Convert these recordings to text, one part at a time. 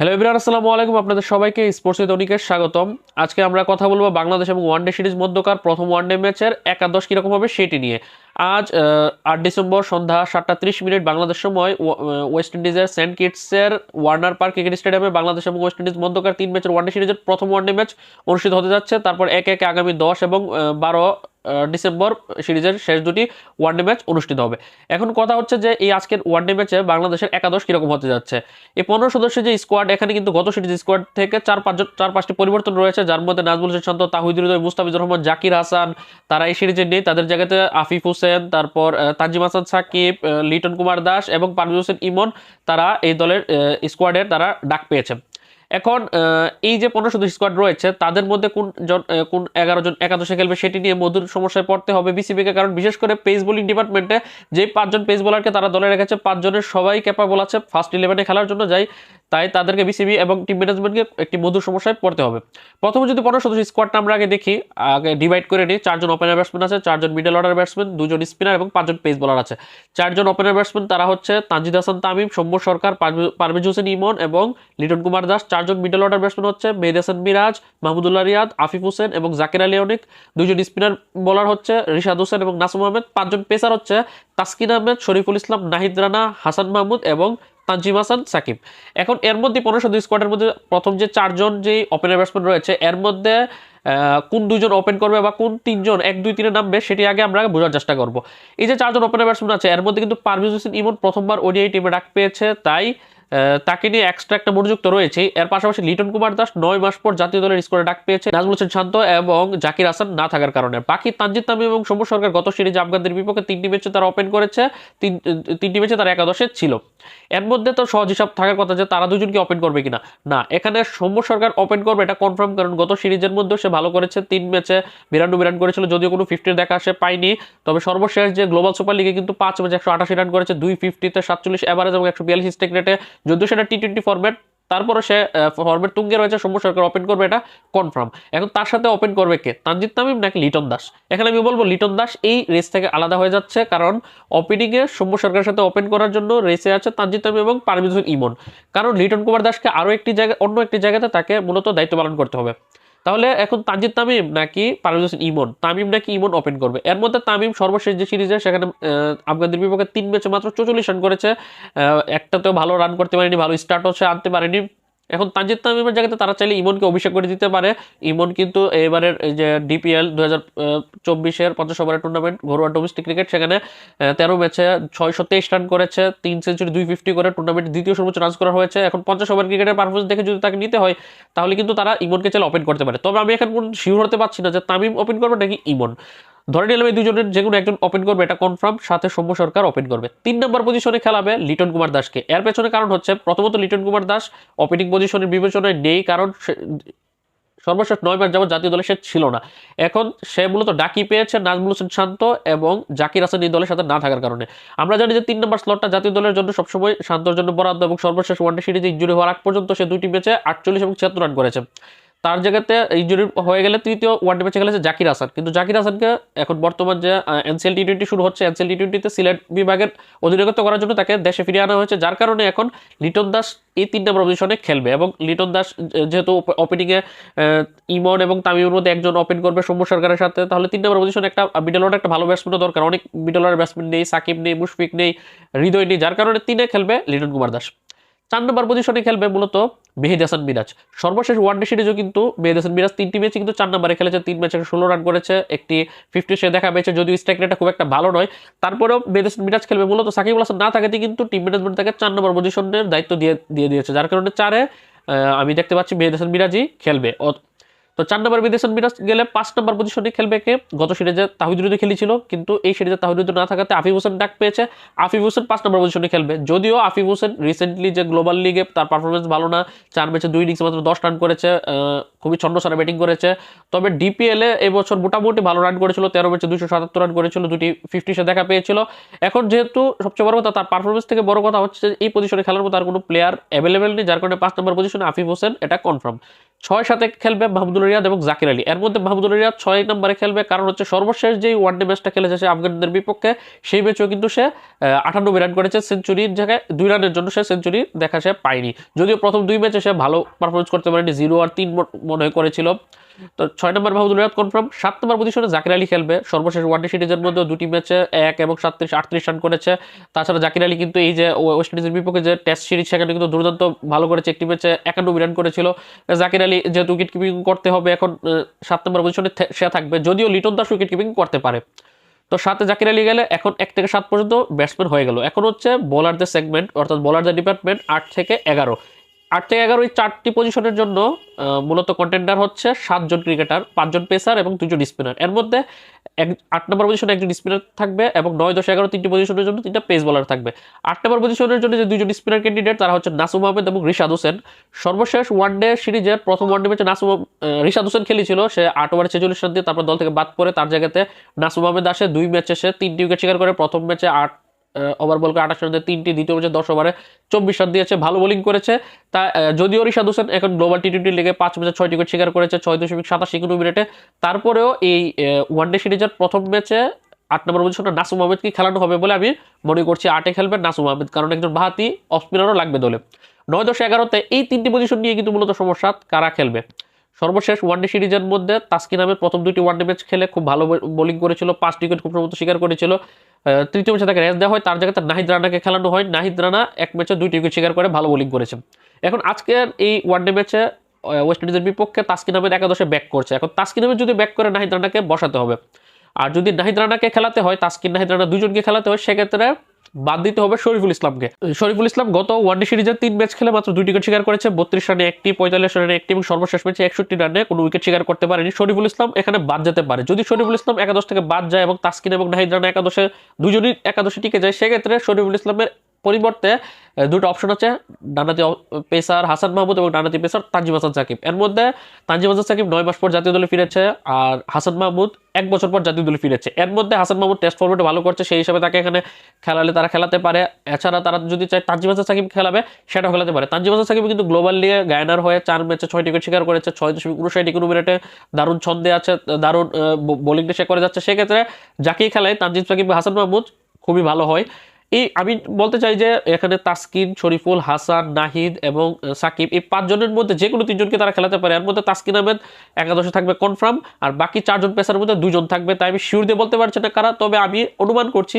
Hello ইবরান আসসালামু আলাইকুম। আপনাদের সবাইকে স্পোর্টস অনিকের স্বাগতম। আজকে আমরা কথা বলব বাংলাদেশ এবং ওয়ানডে সিরিজ মধ্যকার প্রথম ওয়ানডে ম্যাচের একাদশ কীরকম হবে সেটি নিয়ে। আজ আট ডিসেম্বর সন্ধ্যা সাতটা ত্রিশ মিনিট বাংলাদেশ সময় ওয়া- ওয়েস্ট ইন্ডিজের Saint কিটসের Warner park cricket stadium Bangladesh এবং ওয়েস্ট ইন্ডিজ মধ্যকার তিন ম্যাচের ওয়ানডে সিরিজের প্রথম ওয়ানডে ম্যাচ অনুষ্ঠিত হতে যাচ্ছে। তারপর একে একে আগামী দশ এবং বারো ডিসেম্বর সিরিজের শেষ দুটি ওয়ানডে ম্যাচ অনুষ্ঠিত হবে। এখন কথা হচ্ছে যে, এই আজকের ওয়ানডে ম্যাচে বাংলাদেশের একাদশ কীরকম হতে যাচ্ছে? এই পনেরো সদস্যের যে স্কোয়াড এখানে কিন্তু গত সিরিজ স্কোয়াড থেকে চার পাঁচজন চার পাঁচটি পরিবর্তন রয়েছে। যার মধ্যে নাজমুল হোসেন শান্ত তাহিদুল মুস্তাফিজুর রহমান, জাকির হাসান, তারা এই সিরিজে নেই। তাদের জায়গাতে আফিফ হোসেন, তারপর তাজিম হাসান, সাকিব লিটন কুমার দাস এবং পারভেজ হোসেন ইমন, তারা এই দলের স্কোয়াডের তারা ডাক পেয়েছেন। এখন এই যে পনেরো সদস্য স্কোয়াড রয়েছে, তাদের মধ্যে কোন জন কোন এগারো জন একাদশে খেলবে সেটি নিয়ে মধুর সমস্যায় পড়তে হবে বিসিবিকে কারণ বিশেষ করে পেস বোলিং ডিপার্টমেন্টে যে পাঁচজন পেস বোলারকে তারা দলে রেখেছে, পাঁচজনের সবাই ক্যাপাবল আছে ফার্স্ট ইলেভেনে খেলার জন্য, যাই, তাই তাদেরকে বিসিবি এবং টিম ম্যানেজমেন্টকে একটি মধুর সমস্যায় পড়তে হবে। প্রথমে যদি পনেরো সদস্য স্কোয়াডটা আমরা আগে দেখি, আগে ডিভাইড করে নিই, চারজন ওপেনার ব্যাটসম্যান আছে, চারজন মিডল অর্ডার ব্যাটসম্যান দুজন স্পিনার এবং পাঁচজন পেস বোলার আছে। চারজন ওপেনার ব্যাটসম্যান তারা হচ্ছে তানজিদ হাসান তামিম, সৌম্য সরকার, পারভে- পারভেজ হোসেন ইমন এবং লিটন কুমার দাস। চারজন মিডল অর্ডার ব্যাটসম্যান হচ্ছে, মেহেদ হাসান মিরাজ, মাহমুদুল্লাহ রিয়াদ, আফিফ হোসেন এবং জাকির আলী অনিক। দুজন স্পিনার বোলার হচ্ছে রিশাদ হোসেন এবং নাসুম আহমেদ। পাঁচজন পেসার হচ্ছে তাসকিন আহমেদ, শরীফুল ইসলাম, নাহিদ রানা, হাসান মাহমুদ এবং তানজিম হাসান সাকিব। এখন এর মধ্যে পনেরোশো সদস্য স্কোয়াডের মধ্যে প্রথম যে চারজন যে ওপেনার ব্যাটসম্যান রয়েছে, এর মধ্যে কোন দুজন ওপেন করবে বা কোন তিনজন এক, দুই, তিনে নামবে সেটি আগে আমরা বোঝার চেষ্টা করব। এই যে চারজন ওপেনার ব্যাটসম্যান আছে, এর মধ্যে কিন্তু পারভেজ হোসেন ইমন প্রথমবার ওডিআই টিমে ডাক পেয়েছে, তাই তাকে নিয়ে এক্সট্রা একটা মনোযুক্ত রয়েছে। এর পাশাপাশি লিটন কুমার দাস নয় মাস পর জাতীয় দলের স্কোরে ডাক পেয়েছে। নাজমুল হোসেন শান্ত এবং জাকির হাসান না থাকার কারণে। বাকি তানজিদ তামিম এবং সৌম্য সরকার গত সিরিজে আফগানদের বিপক্ষে তিনটি ম্যাচে তারা ওপেন করেছে। তিন, তিনটি ম্যাচে তারা একাদশে ছিল। এর মধ্যে তো সহজ হিসাব থাকার কথা যে তারা দুজনকে ওপেন করবে কিনা। না, এখানে সৌম্য সরকার ওপেন করবে এটা কনফার্ম কারণ গত সিরিজের মধ্যেও সে ভালো করেছে। তিন ম্যাচে বিরানব্বই রান করেছিল, যদিও কোনো ফিফটির দেখা সে পায়নি। তবে সর্বশেষ যে গ্লোবাল সুপার লিগে কিন্তু পাঁচ ম্যাচে একশো আটাশি রান করেছে, দুই ফিফটিতে সাতচল্লিশ এভারেজ এবং একশো বিয়াল্লিশ স্টেক রেটে যদিও সেটা টি টোয়েন্টি ফরম্যাট তারপরে সে ফরম্যাট তুঙ্গে রয়েছে, সৌম্য সরকার ওপেন করবে এটা কনফার্ম এখন তার সাথে ওপেন করবে কে? তানজিদ তামিম নাকি লিটন দাস? এখানে আমি বলব লিটন দাস এই রেস থেকে আলাদা হয়ে যাচ্ছে, কারণ ওপেনিংয়ে সৌম্য সরকারের সাথে ওপেন করার জন্য রেসে আছে তানজিদ তামিম এবং পারমিজুল ইমন। কারণ লিটন কুমার দাসকে আরও একটি জায়গায় অন্য একটি জায়গাতে তাকে মূলত দায়িত্ব পালন করতে হবে। তাহলে এখন তানজিদ তামিম নাকি পারভেজ হোসেন ইমন? তামিম নাকি ইমন ওপেন করবে। এর মধ্যে তামিম সর্বশেষ যে সিরিজে, সেখানে আফগানদের বিপক্ষে তিন ম্যাচে মাত্র চৌচল্লিশ রান করেছে। একটাতেও ভালো রান করতে পারেনি, ভালো স্টার্টও সে আনতে পারেনি। এখন তানজিদ তামিমের জায়গাতে তারা চাইলে ইমনকে অভিষেক করে দিতে পারে। ইমন কিন্তু এবারের যে ডিপিএল দু হাজার চব্বিশের পঞ্চাশ ওভারের টুর্নামেন্ট ঘরোয়া ডোমেস্টিক ক্রিকেট সেখানে তেরো ম্যাচে ছয়শো তেইশ রান করেছে, তিন সেঞ্চুরি দুই ফিফটি করে টুর্নামেন্ট দ্বিতীয় সর্বোচ্চ রান করা হয়েছে। এখন পঞ্চাশ ওভার ক্রিকেটের পারফরমেন্স দেখে যদি তাকে নিতে হয়, তাহলে কিন্তু তারা ইমনকে চাইলে ওপেন করতে পারে। তবে আমি এখন শিওর হতে পারছি না যে তামিম ওপেন করবে নাকি ইমন। ধরে নিলাম এই দুজনের যে কোনো একজন ওপেন করবে, এটা কনফার্ম সাথে সৌম্য সরকার ওপেন করবে। তিন নম্বর পজিশনে খেলাবে লিটন কুমার দাসকে। এর পেছনে কারণ হচ্ছে, প্রথমত লিটন কুমার দাস ওপেনিং পজিশনের বিবেচনায় নেই, কারণ সর্বশেষ নয় ম্যাচ যাবত জাতীয় দলে সে ছিল না। এখন সে মূলত ডাকি পেয়েছে নাজমুল হোসেন শান্ত এবং জাকির হাসান এই দলের সাথে না থাকার কারণে। আমরা জানি যে তিন নম্বর স্লটটা জাতীয় দলের জন্য সবসময় শান্তর জন্য বরাদ্দ এবং সর্বশেষ ওয়ানডে সিরিজে ইঞ্জুরি হওয়ার আগ পর্যন্ত সে দুটি ম্যাচে আটচল্লিশ এবং ছিয়াত্তর রান করেছে। তার জায়গাতে ইঞ্জুরি হয়ে গেলে তৃতীয় ওয়ানডে ম্যাচে খেলেছে জাকির হাসান। কিন্তু জাকির হাসানকে এখন বর্তমান যে এনসিএল টি টোয়েন্টি শুরু হচ্ছে এনসিএল টি টোয়েন্টিতে সিলেট বিভাগের অধিনায়কত্ব করার জন্য তাকে দেশে ফিরিয়ে আনা হয়েছে। যার কারণে এখন লিটন দাস এই তিন নম্বর পজিশনে খেলবে এবং লিটন দাস যেহেতু ওপেনিংয়ে ইমন এবং তামিমের মধ্যে একজন ওপেন করবে সৌম্য সরকারের সাথে, তাহলে তিন নম্বর পজিশনে একটা মিডল অর্ডার একটা ভালো ব্যাটসম্যানও দরকার। অনেক মিডল অর্ডার ব্যাটসম্যান নেই, সাকিব নেই, মুশফিক নেই, হৃদয় নেই। যার কারণে তিনে খেলবে লিটন কুমার দাস। চার নম্বর পজিশনে খেলবে মূলত মেহেদ হাসান মিরাজ। সর্বশেষ ওয়ানডে সিরিজও কিন্তু মেহেদ হাসান মিরাজ তিনটি ম্যাচে কিন্তু চার নম্বরে খেলেছে, তিন ম্যাচে ষোলো রান করেছে, একটি ফিফটি সে দেখা পেয়েছে, যদিও স্ট্রাইক রেটটা খুব একটা ভালো নয়। তারপরেও মেহেদ হাসান মিরাজ খেলবে, মূলত সাকিবুল হাসান না থাকাতে কিন্তু টিম ম্যানেজমেন্ট তাকে চার নম্বর পজিশনের দায়িত্ব দিয়ে দিয়ে দিয়েছে। যার কারণে চারে আমি দেখতে পাচ্ছি মেহেদ হাসান মিরাজই খেলবে। তো চার নম্বর বিদেশন মিরাজ গেলে পাঁচ নম্বর পজিশনে খেলবে কে? গত সিরিজে তাহিদুদ্দিন খেলেছিল, কিন্তু এই সিরিজে তাহিদুদ্দিন না থাকাতে আফিফ হোসেন ডাক পেয়েছে। আফিফ হোসেন পাঁচ নম্বর পজিশনে খেলবে। যদিও আফিফ হোসেন রিসেন্টলি যে গ্লোবাল লিগে তার পারফরমেন্স ভালো না, চার ম্যাচে দুই ইনিংস মাত্র দশ রান করেছে খুবই ছন্নসারে ব্যাটিং করেছে। তবে ডিপিএলে এবছর মোটামুটি ভালো রান করেছিল, তেরো ম্যাচে দুশো সাতাত্তর রান করেছিল, দুটি ফিফটি সে দেখা পেয়েছিল। এখন যেহেতু সবচেয়ে বড় কথা, তার পারফরমেন্স থেকে বড় কথা হচ্ছে এই পজিশনে খেলার মতো আর কোনো প্লেয়ার অ্যাভেলেবেল নেই, যার কারণে পাঁচ নম্বর পজিশনে আফিফ হোসেন এটা কনফার্ম ছয় সাথে খেলবে মাহমুদুল রিয়াদ এবং জাকির আলী। এর মধ্যে মাহমুদুল রিয়াদ ছয় নম্বরে খেলবে, কারণ হচ্ছে সর্বশেষ যেই ওয়ানডে ম্যাচটা খেলেছে সে আফগানদের বিপক্ষে, সেই ম্যাচেও কিন্তু সে আটানব্বই রান করেছে সেঞ্চুরির জায়গায়, দুই রানের জন্য সে সেঞ্চুরি দেখা সে পায়নি। যদিও প্রথম দুই ম্যাচে সে ভালো পারফরমেন্স করতে পারেনি, জিরো আর তিন মনে করেছিল। তো ছয় নম্বর মাহমুদুল রিয়াদ কনফার্ম সাত নম্বর পজিশনে জাকির আলী খেলবে। সর্বশেষ ওয়ান ওয়ানডে সিরিজের মধ্যে দুটি ম্যাচে এক এবং সাতত্রিশ, আটত্রিশ রান করেছে। তাছাড়া জাকির আলী কিন্তু এই যে ওয়েস্ট ইন্ডিজের বিপক্ষে যে টেস্ট সিরিজ সেখানে কিন্তু দুর্দান্ত ভালো করেছে। একটি ম্যাচে একানব্বই রান করেছিল। জাকির আলী যেহেতু উইকেট কিপিং করতে হবে, এখন সাত নম্বর পজিশনে সে থাকবে। যদিও লিটন দাস উইকেট কিপিং করতে পারে। তো সাথে জাকির আলী গেলে এখন এক থেকে সাত পর্যন্ত ব্যাটসম্যান হয়ে গেল। এখন হচ্ছে বোলারদের সেগমেন্ট অর্থাৎ বোলারদের ডিপার্টমেন্ট আট থেকে এগারো। আট থেকে এগারো এই চারটি পজিশনের জন্য মূলত কন্টেন্ডার হচ্ছে সাতজন ক্রিকেটার পাঁচজন পেসার এবং দুজন স্পিনার এর মধ্যে এক, আট নম্বর পজিশনে একজন স্পিনার থাকবে এবং নয়, দশ, এগারো তিনটি পজিশনের জন্য তিনটা পেস বলার থাকবে। আট নম্বর পজিশনের জন্য যে দুজন স্পিনার ক্যান্ডিডেট তারা হচ্ছে নাসুম আহমেদ এবং রিশাদ হোসেন। সর্বশেষ ওয়ানডে সিরিজের প্রথম ওয়ানডে ম্যাচে নাসুম রিশাদ হোসেন খেলেছিল। সে আট ওভারে ছেচল্লিশ রান দিয়ে তারপর দল থেকে বাদ পড়ে তার জায়গাতে নাসুম আহমেদ আসে। দুই ম্যাচে সে তিনটি উইকেট শিকার করে। প্রথম ম্যাচে আট ওভার বল করে আঠাশ রান তিনটি, দ্বিতীয় ম্যাচে দশ ওভারে চব্বিশ রান দিয়েছে, ভালো বোলিং করেছে। তা যদিও রিশাদ হোসেন এখন গ্লোবাল টি টোয়েন্টি লিগে পাঁচ ম্যাচে ছয় উইকেট শিকার করেছে, ছয় দশমিক সাতাশি কোনো মিনিটে তারপরেও এই ওয়ানডে সিরিজের প্রথম ম্যাচে আট নম্বর পজিশনে নাসুম আহমেদকে খেলানো হবে বলে আমি মনে করছি, আটে খেলবেন নাসুম আহমেদ, কারণ একজন বাহাতি অফ স্পিনারও লাগবে দলে। নয় দশ এগারোতে এই তিনটি পজিশন নিয়ে কিন্তু মূলত সমস্যা, কারা খেলবে? সর্বশেষ ওয়ানডে সিরিজের মধ্যে তাস্কিন আহমেদ প্রথম দুইটি ওয়ানডে ম্যাচ খেলে খুব ভালো বোলিং করেছিল পাঁচ উইকেট খুব সম্ভবত শিকার করেছিল। তৃতীয় ম্যাচে তাকে রেস্ট দেওয়া হয়। তার জায়গায় নাহিদ রানাকে খেলানো হয়। নাহিদ রানা এক ম্যাচে দুইটি উইকেট শিকার করে, ভালো বোলিং করেছে। এখন আজকের এই ওয়ানডে ম্যাচে ওয়েস্ট ইন্ডিজের বিপক্ষে তাস্কিন আহমেদ একাদশে ব্যাক করছে। এখন তাস্কিন আহমেদ যদি ব্যাক করে, নাহিদ রানাকে বসাতে হবে। আর যদি নাহিদ রানাকে খেলাতে হয়, তাস্কিন নাহিদ রানা দুজনকে খেলাতে হয়, সেক্ষেত্রে বাদ দিতে হবে শরীফুল ইসলামকে। শরীফুল ইসলাম গত ওয়ানডে সিরিজের তিন ম্যাচ খেলে মাত্র দুই উইকেট শিকার করেছে, বত্রিশ রানে একটি, পঁয়তাল্লিশ রানে একটি এবং সর্বশেষ ম্যাচে একষট্টি রানে কোনো উইকেট শিকার করতে পারেনি। শরীফুল ইসলাম এখানে বাদ যেতে পারে। যদি শরীফুল ইসলাম একাদশ থেকে বাদ যায় এবং তাসকিন এবং নাহিদ রানা একাদশে দুজনই একাদশে টিকে যায়, সেক্ষেত্রে শরীফুল ইসলামের পরিবর্তে দুটো অপশন আছে ডানাতি পেসার হাসান মাহমুদ এবং ডানাতি পেসার তানজিম হাসান সাকিব। এর মধ্যে তানজিম হাসান সাকিব নয় মাস পর জাতীয় দলে ফিরেছে আর হাসান মাহমুদ এক বছর পর জাতীয় দলে ফিরেছে। এর মধ্যে হাসান মাহমুদ টেস্ট ফর্মেটে ভালো করছে, সেই হিসাবে তাকে এখানে খেলালে তারা খেলাতে পারে। এছাড়া তারা যদি চায় তানজিম হাসান সাকিব খেলাবে, সেটাও খেলাতে পারে। তানজিম হাসান সাকিব কিন্তু গ্লোবাল লিগে গায়নার হয়ে চার ম্যাচে ছয় উইকেট শিকার করেছে, ছয় দশমিক উনষাট কোনো মিনিটে দারুণ ছন্দে আছে, দারুণ বোলিংটা সে করে যাচ্ছে। সেক্ষেত্রে যাকেই খেলায় তানজিম সাকিব হাসান মাহমুদ খুবই ভালো হয়। এই আমি বলতে চাই যে এখানে তাসকিন, শরীফুল, হাসান, নাহিদ এবং সাকিব এই পাঁচজনের মধ্যে যে কোনো তিনজনকে তারা খেলাতে পারে। এর মধ্যে তাসকিন আহমেদ একাদশে থাকবে কনফার্ম আর বাকি চারজন পেসার মধ্যে দুজন থাকবে। তাই আমি শিওর দিয়ে বলতে পারছি না কারা, তবে আমি অনুমান করছি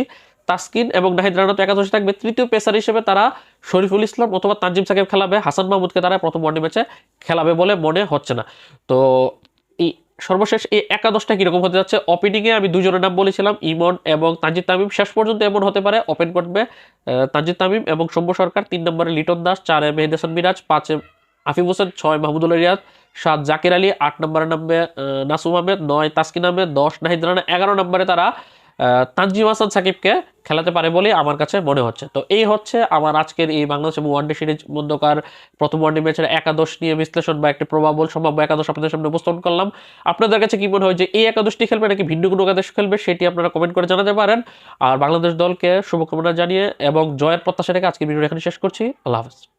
তাসকিন এবং নাহিদ রানা তো একাদশে থাকবে। তৃতীয় পেসার হিসেবে তারা শরীফুল ইসলাম অথবা তানজিম সাকিব খেলাবে। হাসান মাহমুদকে তারা প্রথম ওয়ানডে ম্যাচে খেলাবে বলে মনে হচ্ছে না। তো সর্বশেষ এই একাদশটা কীরকম হতে যাচ্ছে? ওপেনিংয়ে আমি দুজনের নাম বলেছিলাম, ইমন এবং তানজিদ তামিম। শেষ পর্যন্ত এমন হতে পারে ওপেন করবে তানজিদ তামিম এবং সৌম্য সরকার। তিন নম্বরে লিটন দাস, চারে মেহেদ হাসান মিরাজ, পাঁচে আফিফ হোসেন, ছয় মাহমুদুল রিয়াদ, সাত জাকির আলী, আট নম্বরে নামবে নাসুম আহমেদ, নয় তাসকিন আহমেদ, দশ নাহিদ রানা। এগারো নম্বরে তারা তানজিম হাসান সাকিবকে খেলাতে পারে বলে আমার কাছে মনে হচ্ছে। তো এই হচ্ছে আমার আজকের এই বাংলাদেশ এবং ওয়ানডে সিরিজ মধ্যকার প্রথম ওয়ানডে ম্যাচের একাদশ নিয়ে বিশ্লেষণ বা একটি প্রবাবল সম্ভাব্য একাদশ আপনাদের সামনে উপস্থাপন করলাম। আপনাদের কাছে কি মনে হয় যে এই একাদশটি খেলবে নাকি ভিন্ন কোনো একাদশ খেলবে সেটি আপনারা কমেন্ট করে জানাতে পারেন। আর বাংলাদেশ দলকে শুভকামনা জানিয়ে এবং জয়ের প্রত্যাশা রেখে আজকের ভিডিও এখানে শেষ করছি। আল্লাহ হাফেজ।